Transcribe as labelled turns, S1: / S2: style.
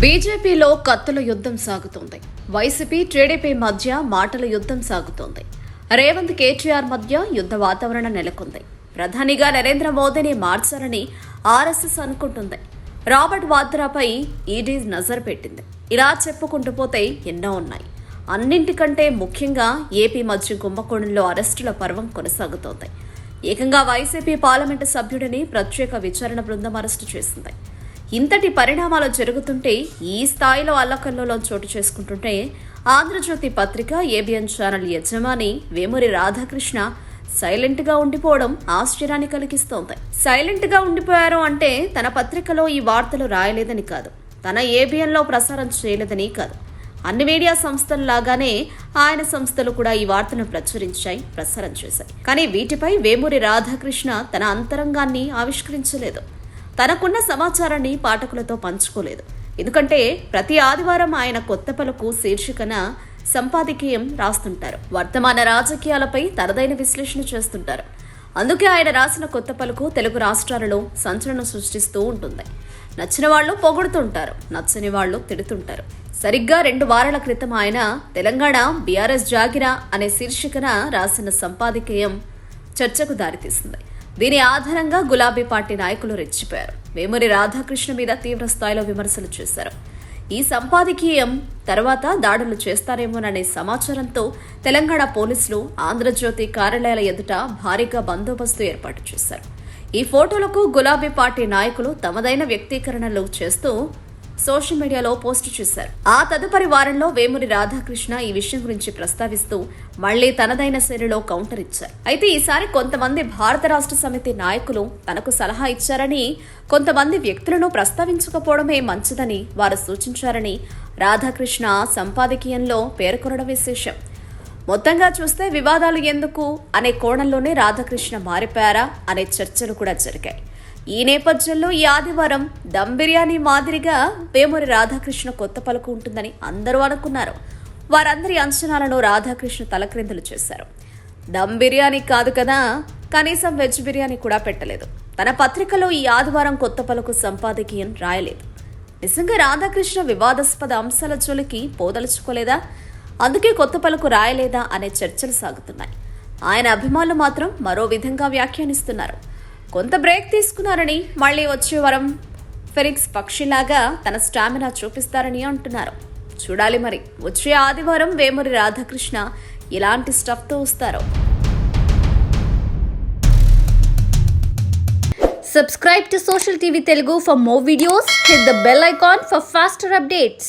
S1: బీజేపీలో కత్తుల యుద్ధం సాగుతోంది. వైసీపీ టీడీపీ మధ్య మాటల యుద్ధం సాగుతోంది. రేవంత్ కేటీఆర్ మధ్య యుద్ధ వాతావరణం నెలకొంది. ప్రధానిగా నరేంద్ర మోదీని మార్చారని ఆర్ఎస్ఎస్ అనుకుంటుంది. రాబర్ట్ వాద్రాపై ఈడీ నజర్ పెట్టింది. ఇలా చెప్పుకుంటూ పోతే ఎన్నో ఉన్నాయి. అన్నింటికంటే ముఖ్యంగా ఏపీ మధ్య కుంభకోణంలో అరెస్టుల పర్వం కొనసాగుతోంది. ఏకంగా వైసీపీ పార్లమెంటు సభ్యుడిని ప్రత్యేక విచారణ బృందం అరెస్టు చేసింది. ఇంతటి పరిణామాలు జరుగుతుంటే ఈ స్థాయిలో అల్లకల్లోలో చోటు చేసుకుంటుంటే ఆంధ్రజ్యోతి పత్రిక ఏబిఎన్ ఛానల్ యజమాని వేమూరి రాధాకృష్ణ సైలెంట్గా ఉండిపోవడం ఆశ్చర్యాన్ని కలిగిస్తోంది. సైలెంట్గా ఉండిపోయారు అంటే తన పత్రికలో ఈ వార్తలు రాయలేదని కాదు. తన ఏబిఎన్లో ప్రసారం చేయలేదని కాదు. అన్ని మీడియా సంస్థల్లాగానే ఆయన సంస్థలు కూడా ఈ వార్తను ప్రచురించాయి ప్రసారం చేశాయి. కానీ వీటిపై వేమూరి రాధాకృష్ణ తన అంతరంగాన్ని ఆవిష్కరించలేదు. తనకున్న సమాచారాన్ని పాఠకులతో పంచుకోలేదు. ఎందుకంటే ప్రతి ఆదివారం ఆయన కొత్త పలుకు శీర్షికన సంపాదకీయం రాస్తుంటారు. వర్తమాన రాజకీయాలపై తనదైన విశ్లేషణ చేస్తుంటారు. అందుకే ఆయన రాసిన కొత్త పలుకు తెలుగు రాష్ట్రాలలో సంచలనం సృష్టిస్తూ ఉంటుంది. నచ్చిన వాళ్ళు పొగుడుతుంటారు నచ్చని వాళ్ళు తిడుతుంటారు. సరిగ్గా రెండు వారాల క్రితం ఆయన తెలంగాణ బీఆర్ఎస్ జాగిరా అనే శీర్షికన రాసిన సంపాదకీయం చర్చకు దారితీసింది. దీని ఆధారంగా గులాబీ పార్టీ నాయకులు రెచ్చిపోయారు. వేమూరి రాధాకృష్ణ మీద తీవ్ర స్థాయిలో విమర్శలు చేశారు. ఈ సంపాదకీయం తర్వాత దాడులు చేస్తారేమోననే సమాచారంతో తెలంగాణ పోలీసులు ఆంధ్రజ్యోతి కార్యాలయాల ఎదుట భారీగా బందోబస్తు ఏర్పాటు చేశారు. ఈ ఫోటోలకు గులాబీ పార్టీ నాయకులు తమదైన వ్యక్తీకరణలు చేస్తూ సోషల్ మీడియాలో పోస్టు చేశారు. ఆ తదుపరి వారంలో వేమూరి రాధాకృష్ణ ఈ విషయం గురించి ప్రస్తావిస్తూ మళ్ళీ తనదైన శైలిలో కౌంటర్ ఇచ్చారు. అయితే ఈసారి కొంతమంది భారత రాష్ట్ర సమితి నాయకులు తనకు సలహా ఇచ్చారని కొంతమంది వ్యక్తులను ప్రస్తావించకపోవడమే మంచిదని వారు సూచించారని రాధాకృష్ణ సంపాదకీయంలో పేర్కొనడం విశేషం. మొత్తంగా చూస్తే వివాదాలు ఎందుకు అనే కోణంలోనే రాధాకృష్ణ మారిపోయారా అనే చర్చలు కూడా జరిగాయి. ఈ నేపథ్యంలో ఈ ఆదివారం దమ్ బిర్యానీ మాదిరిగా వేమూరి రాధాకృష్ణ కొత్త పలుకు ఉంటుందని అందరూ అనుకున్నారు. వారందరి అంచనాలను రాధాకృష్ణ తలక్రిందులు చేశారు. దమ్ బిర్యానీ కాదు కదా కనీసం వెజ్ బిర్యానీ కూడా పెట్టలేదు. తన పత్రికలో ఈ ఆదివారం కొత్త పలుకు సంపాదకీయం రాయలేదు. నిజంగా రాధాకృష్ణ వివాదాస్పద అంశాల జోలికి పోదలుచుకోలేదా? అందుకే కొత్త పలుకు రాయలేదా అనే చర్చలు సాగుతున్నాయి. ఆయన అభిమానులు మాత్రం మరో విధంగా వ్యాఖ్యానిస్తున్నారు. కొంత బ్రేక్ తీసుకున్నారని మళ్ళీ వచ్చే వారం ఫెరిక్స్ పక్షిలాగా తన స్టామినా చూపిస్తారని అంటున్నారు చూడాలి మరి వచ్చే ఆదివారం వేమూరి రాధాకృష్ణ ఎలాంటి స్టఫ్తో వస్తారో
S2: Subscribe to Social TV Telugu for more videos. Hit the bell icon for faster updates.